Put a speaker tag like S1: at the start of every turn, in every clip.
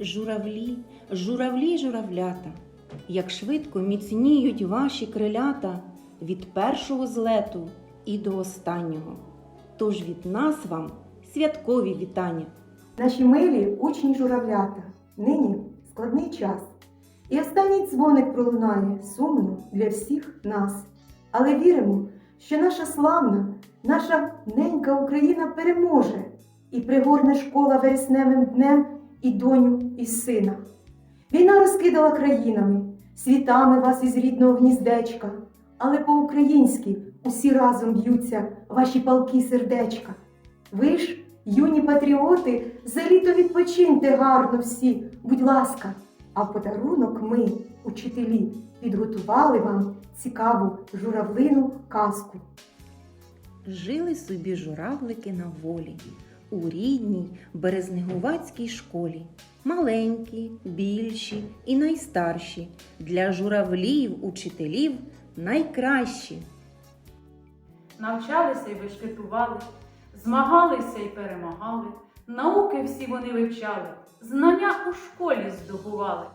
S1: Журавлі, журавлі, журавлята, як швидко міцніють ваші крилята від першого злету і до останнього. Тож від нас вам святкові вітання.
S2: Наші милі учні журавлята, нині складний час. І останній дзвоник пролунає сумно для всіх нас. Але віримо, що наша славна, наша ненька Україна переможе і пригорне школа вересневим днем і доню, і сина. Війна розкидала країнами, світами вас із рідного гніздечка, але по-українськи усі разом б'ються ваші палки сердечка. Ви ж, юні патріоти, за літо відпочиньте гарно всі, будь ласка, а в подарунок ми, учителі, підготували вам цікаву журавлину казку.
S1: Жили собі журавлики на волі у рідній березнегувацькій школі. Маленькі, більші і найстарші. Для журавлів, учителів найкращі.
S3: Навчалися і бешкетували, змагалися і перемагали, науки всі вони вивчали, знання у школі здобували.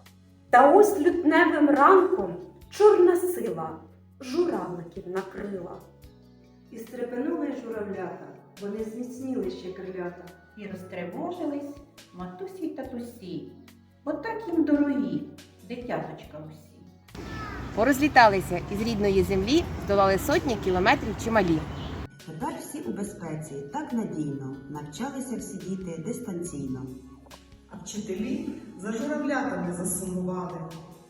S4: Та ось лютневим ранком чорна сила журавликів накрила.
S5: І стрепенули журавлята, вони зміцніли ще крилята.
S6: І розтривожились матусі й татусі. Отак їм дорогі, дитяточка усі.
S7: Порозліталися із рідної землі, здолали сотні кілометрів чималі.
S8: Тепер всі у безпеці, так надійно, навчалися всі діти дистанційно.
S9: А вчителі за журавлятами засумували,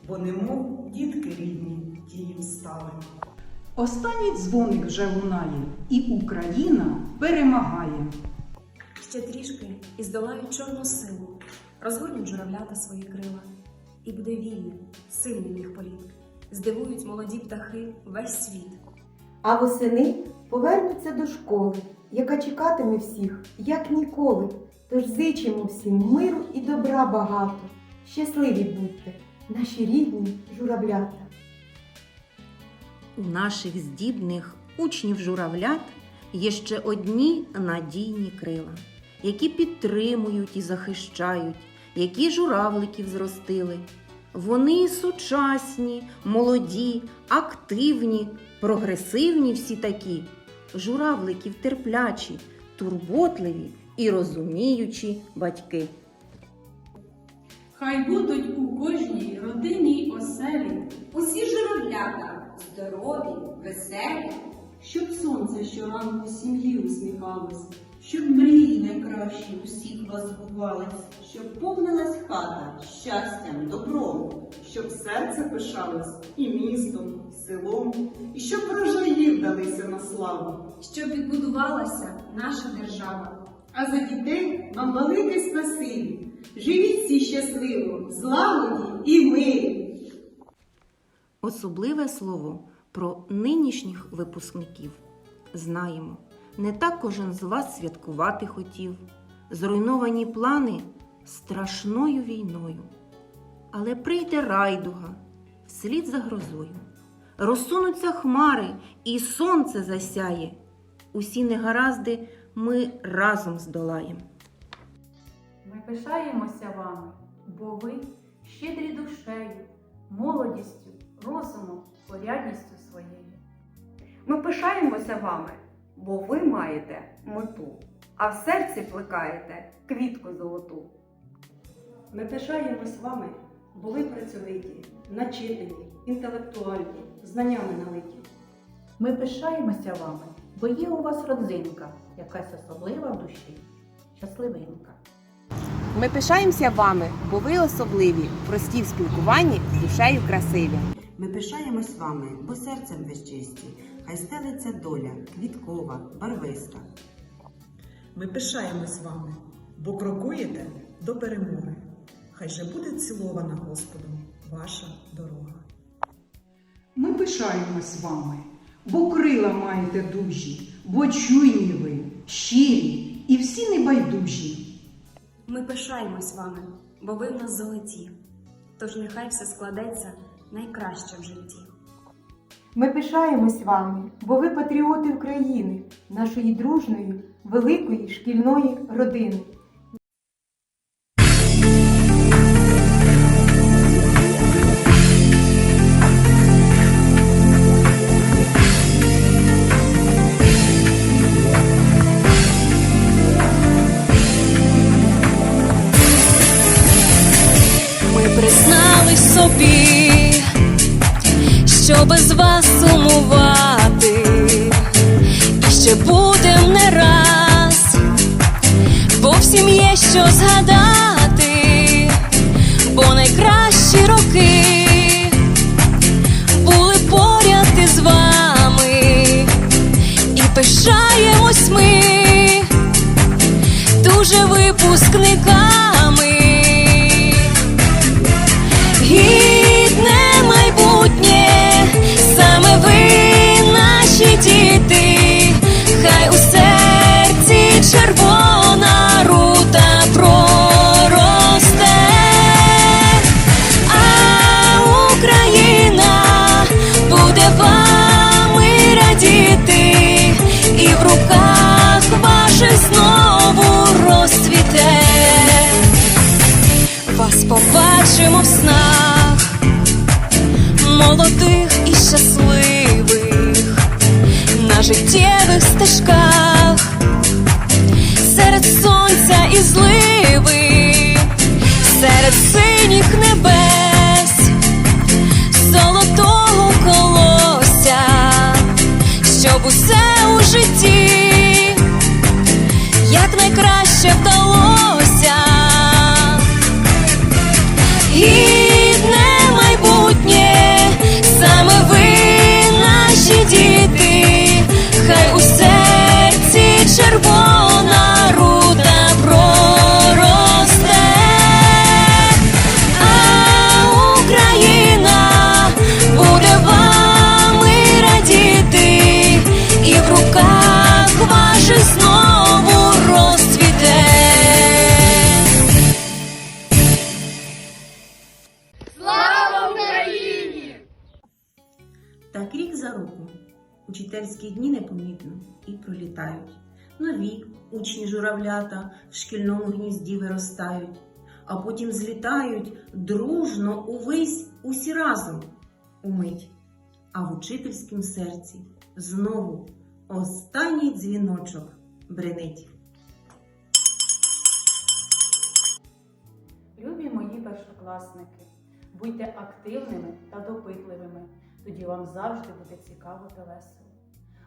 S9: бо немов дітки рідні ті їм стали.
S10: Останній дзвоник вже лунає, і Україна перемагає.
S11: Ще трішки і здолають чорну силу, розгорнуть журавлята свої крила, і буде вільним, сильним їх політ. Здивують молоді птахи весь світ.
S2: А восени повернуться до школи, яка чекатиме всіх, як ніколи. Тож зичимо всім миру і добра багато. Щасливі будьте, наші рідні журавлята.
S1: У наших здібних учнів журавлят є ще одні надійні крила, які підтримують і захищають, які журавликів зростили. Вони сучасні, молоді, активні, прогресивні всі такі, журавликів терплячі, турботливі і розуміючі батьки.
S3: Хай будуть у кожній родині оселі.
S4: Усі журавлята здорові, веселі,
S5: Щоб сонце щоранку сім'ї усміхалось, щоб мрії найкращі усіх вас збувались, щоб повнилась хата щастям, добром, щоб серце пишалось і містом, і селом, і щоб врожаї вдалися на славу.
S11: Щоб відбудувалася наша держава.
S5: А за дітей вам велике спасибі. Живіть всі щасливо, злагоді і мирі.
S1: Особливе слово про нинішніх випускників. Знаємо, не так кожен з вас святкувати хотів, зруйновані плани страшною війною. Але прийде райдуга вслід за грозою, розсунуться хмари, і сонце засяє. Усі негаразди ми разом здолаємо.
S3: Ми пишаємося вами, бо ви щедрі душею, молодістю, розумом, порядністю своєю.
S4: Ми пишаємося вами, бо ви маєте мету, а в серці плекаєте квітку золоту.
S5: Ми пишаємось вами, бо ви працьовиті, начитані, інтелектуальні, знаннями налиті.
S6: Ми пишаємося вами, бо є у вас родзинка, якась особлива в душі, щасливинка.
S7: Ми пишаємося вами, бо ви особливі, прості в спілкуванні, душею красиві.
S8: Ми пишаємось вами, бо серцем ви чисті, хай стелиться доля, квіткова, барвиста.
S9: Ми пишаємось вами, бо крокуєте до перемоги. Хай же буде цілована Господом ваша дорога.
S10: Ми пишаємось вами, бо крила маєте дужі, бо чуйні ви, щирі і всі небайдужі.
S11: Ми пишаємось вами, бо ви в нас золоті. Тож нехай все складеться найкраще в житті.
S2: Ми пишаємось вами, бо ви патріоти України, нашої дружної, великої шкільної родини.
S1: Ми признали собі що без вас сумувати, і ще будем не раз, бо всім є що згадати, бо найкращі роки Вас побачимо в снах, молодих і щасливих, на життєвих стежках, серед сонця і зливи, серед синіх небес,
S12: за року учительські дні непомітно і пролітають. Нові учні журавлята в шкільному гнізді виростають, а потім злітають дружно увесь усі разом умить. А в учительськім серці знову останній дзвіночок бренить.
S3: Любі мої першокласники, будьте активними та допитливими, тоді вам завжди буде цікаво та весело.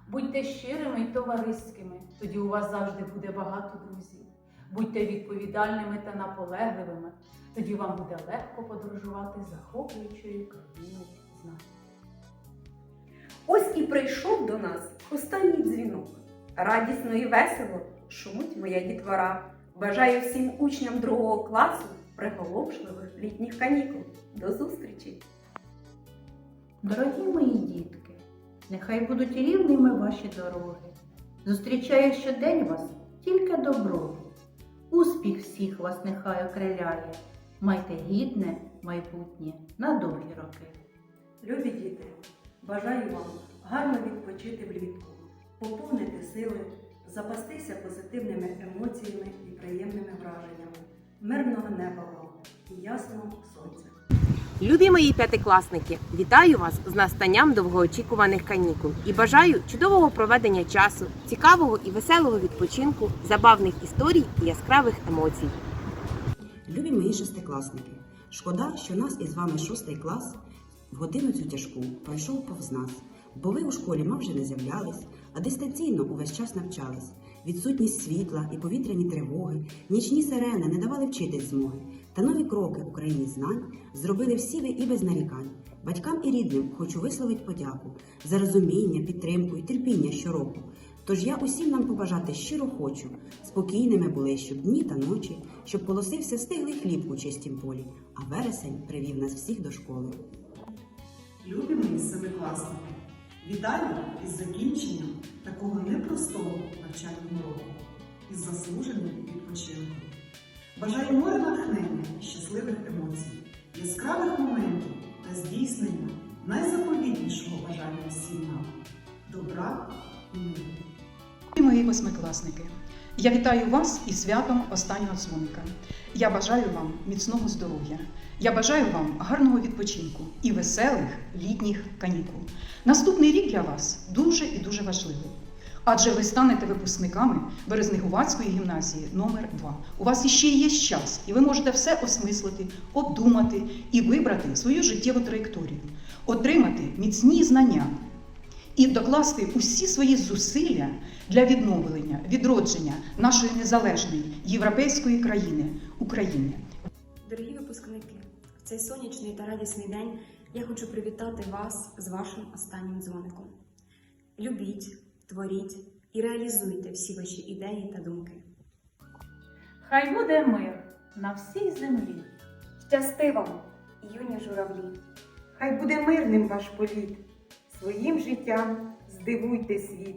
S3: Будьте щирими й товариськими, тоді у вас завжди буде багато друзів. Будьте відповідальними та наполегливими, тоді вам буде легко подорожувати захоплюючою країною знань.
S4: Ось і прийшов до нас останній дзвінок. Радісно і весело шумить моя дітвора. Бажаю всім учням другого класу приголомшливих літніх канікул. До зустрічі!
S6: Дорогі мої дітки, нехай будуть рівними ваші дороги. Зустрічає щодень вас тільки добро. Успіх всіх вас нехай окриляє. Майте гідне майбутнє на довгі роки.
S5: Любі діти, бажаю вам гарно відпочити влітку, поповнити сили, запастися позитивними емоціями і приємними враженнями, мирного неба вам і ясного сонця.
S7: Любі мої п'ятикласники, вітаю вас з настанням довгоочікуваних канікул і бажаю чудового проведення часу, цікавого і веселого відпочинку, забавних історій і яскравих емоцій.
S8: Любі мої шестикласники, шкода, що нас із вами шостий клас в годину цю тяжку пройшов повз нас, бо ви у школі майже не з'являлись, а дистанційно увесь час навчались. Відсутність світла і повітряні тривоги, нічні сирени не давали вчитись змоги. Та нові кроки у країні знань зробили всі ви і без нарікань. Батькам і рідним хочу висловити подяку за розуміння, підтримку і терпіння щороку. Тож я усім нам побажати щиро хочу, спокійними були, щоб дні та ночі, щоб полосився стиглий хліб у чистім полі, а вересень привів нас всіх до школи.
S9: Любі мої семикласники, вітаю із закінченням такого непростого навчального року, із заслуженим відпочинком. Бажаю море натхнення, щасливих емоцій, яскравих моментів та здійснення найзаповітнішого бажання всім нам добра і миру.
S10: І мої восьмикласники, я вітаю вас із святом останнього дзвоника. Я бажаю вам міцного здоров'я. Я бажаю вам гарного відпочинку і веселих літніх канікул. Наступний рік для вас дуже і дуже важливий. Адже ви станете випускниками Березнегувацької гімназії номер 2 У вас іще є час, і ви можете все осмислити, обдумати і вибрати свою життєву траєкторію, отримати міцні знання і докласти усі свої зусилля для відновлення, відродження нашої незалежної європейської країни України.
S11: Дорогі випускники, в цей сонячний та радісний день я хочу привітати вас з вашим останнім дзвоником. Любіть, творіть і реалізуйте всі ваші ідеї та думки.
S3: Хай буде мир на всій землі.
S4: Щасти вам, юні журавлі!
S2: Хай буде мирним ваш політ, своїм життям здивуйте світ.